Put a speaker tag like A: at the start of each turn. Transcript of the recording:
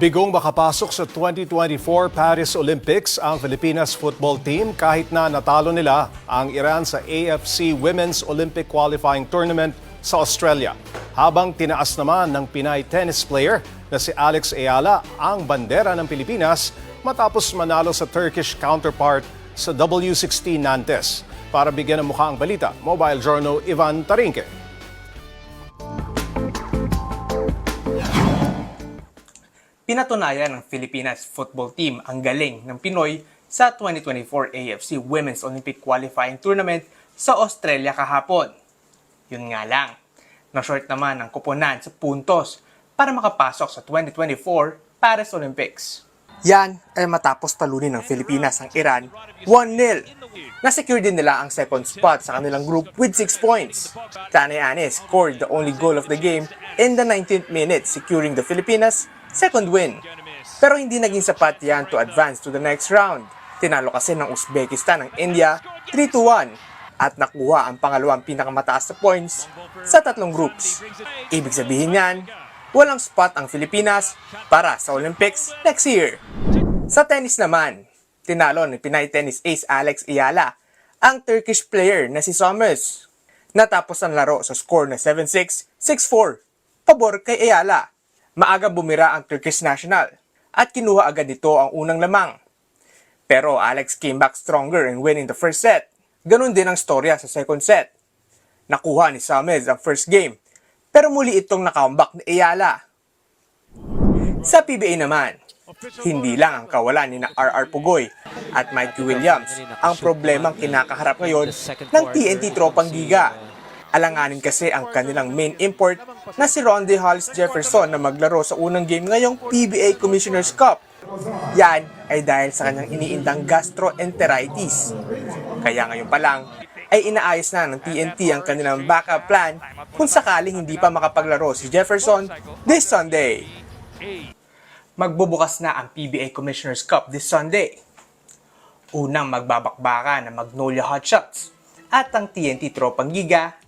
A: Bigong makapasok sa 2024 Paris Olympics ang Pilipinas football team kahit na natalo nila ang Iran sa AFC Women's Olympic Qualifying Tournament sa Australia. Habang tinaas naman ng Pinay tennis player na si Alex Ayala ang bandera ng Pilipinas matapos manalo sa Turkish counterpart sa W16 Nantes. Para bigyan ng mukha ang balita, Mobile Journal Ivan Tarinque.
B: Pinatunayan ng Pilipinas football team ang galing ng Pinoy sa 2024 AFC Women's Olympic Qualifying Tournament sa Australia kahapon. Yun nga lang, na-short naman ang kuponan sa puntos para makapasok sa 2024 Paris Olympics. Yan ay matapos talunin ng Pilipinas ang Iran 1-0. Na-secure din nila ang second spot sa kanilang group with 6 points. Tanay Ane scored the only goal of the game in the 19th minute securing the Filipinas second win. Pero hindi naging sapat yan to advance to the next round. Tinalo kasi ng Uzbekistan ang India 3-1 at nakuha ang pangalawang pinakamataas na points sa tatlong groups. Ibig sabihin yan, walang spot ang Pilipinas para sa Olympics next year. Sa tennis naman, tinalo ni Pinay tennis ace Alex Ayala ang Turkish player na si Somers. Natapos ang laro sa score na 7-6, 6-4, pabor kay Ayala. Maaga bumira ang Turkish national at kinuha agad nito ang unang lamang. Pero Alex came back stronger in winning the first set. Ganon din ang storya sa second set. Nakuha ni Somers ang first game, pero muli itong nakambak ni Ayala. Sa PBA naman, hindi lang ang kawalan ni na RR Pugoy at Mikey Williams ang problemang kinakaharap ngayon ng TNT Tropang Giga. Alanganin kasi ang kanilang main import na si Ronde Hollis Jefferson na maglaro sa unang game ngayong PBA Commissioner's Cup. Yan ay dahil sa kanyang iniindang gastroenteritis. Kaya ngayon pa lang ay inaayos na ng TNT ang kanilang backup plan kung sakaling hindi pa makapaglaro si Jefferson this Sunday magbubukas na ang PBA Commissioner's Cup this Sunday. Unang magbabakbaka ng Magnolia Hotshots at ang TNT Tropang Giga